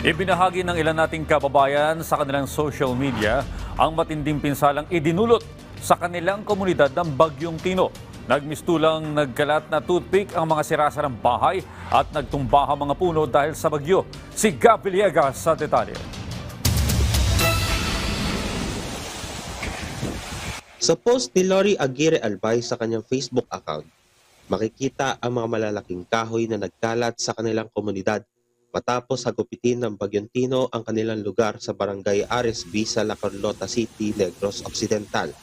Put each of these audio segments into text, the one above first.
Ibinahagi ng ilan nating kababayan sa kanilang social media ang matinding pinsalang idinulot sa kanilang komunidad ng Bagyong Tino. Nagmistulang nagkalat na toothpick ang mga sirasarang bahay at nagtumbaha mga puno dahil sa bagyo. Si Gab Villegas sa detalye. Sa post ni Lori Aguirre Albay sa kanyang Facebook account, makikita ang mga malalaking kahoy na nagkalat sa kanilang komunidad matapos hagupitin ng Bagyong Tino ang kanilang lugar sa barangay RSB sa La Carlota City, Negros Occidental.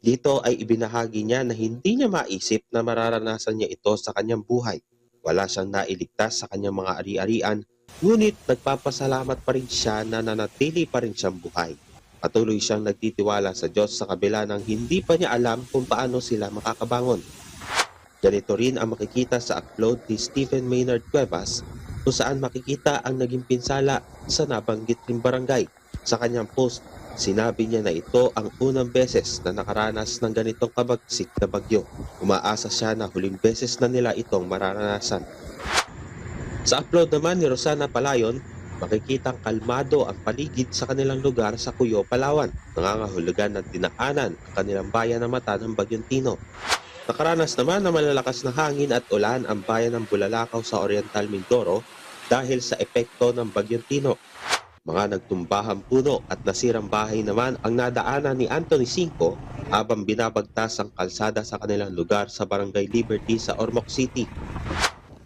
Dito ay ibinahagi niya na hindi niya maisip na mararanasan niya ito sa kanyang buhay. Wala siyang nailigtas sa kanyang mga ari-arian, ngunit nagpapasalamat pa rin siya na nanatili pa rin siyang buhay. Patuloy siyang nagtitiwala sa Diyos sa kabila ng hindi pa niya alam kung paano sila makakabangon. Ganito rin ang makikita sa upload ni Stephen Maynard Cuevas kung saan makikita ang naging pinsala sa nabanggit ring barangay. Sa kanyang post, sinabi niya na ito ang unang beses na nakaranas ng ganitong kabagsik na bagyo. Umaasa siya na huling beses na nila itong mararanasan. Sa upload naman ni Rosana Palayon, makikitang kalmado ang paligid sa kanilang lugar sa Cuyo, Palawan. Nangangahulugan ng dinaanan ang kanilang bayan na mata ng Bagyong Tino. Nakaranas naman ng malalakas na hangin at ulan ang bayan ng Bulalakaw sa Oriental Mindoro dahil sa epekto ng Bagyong Tino. Mga nagtumbahang puno at nasirang bahay naman ang nadaanan ni Anthony Cinco habang binabagtas ang kalsada sa kanilang lugar sa Barangay Liberty sa Ormoc City.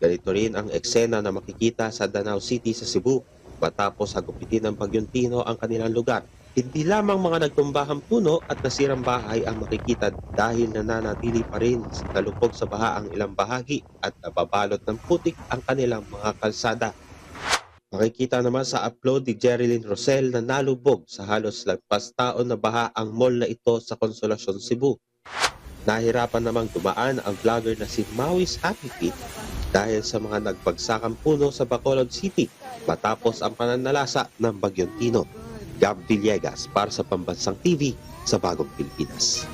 Ganito rin ang eksena na makikita sa Danau City sa Cebu matapos hagupitin ng Bagyong Tino ang kanilang lugar. Hindi lamang mga nagtumbahang puno at nasirang bahay ang makikita dahil nananatili pa rin nalupog sa baha ang ilang bahagi at nababalot ng putik ang kanilang mga kalsada. Makikita naman sa upload ni Jerilyn Rosel na nalubog sa halos lagpas taon na baha ang mall na ito sa Consolacion, Cebu. Nahirapan namang dumaan ang vlogger na si Maui's Happy Feet dahil sa mga nagbagsakang puno sa Bacolod City matapos ang pananalasa ng Bagyong Tino. Gab Villegas para sa Pambansang TV sa Bagong Pilipinas.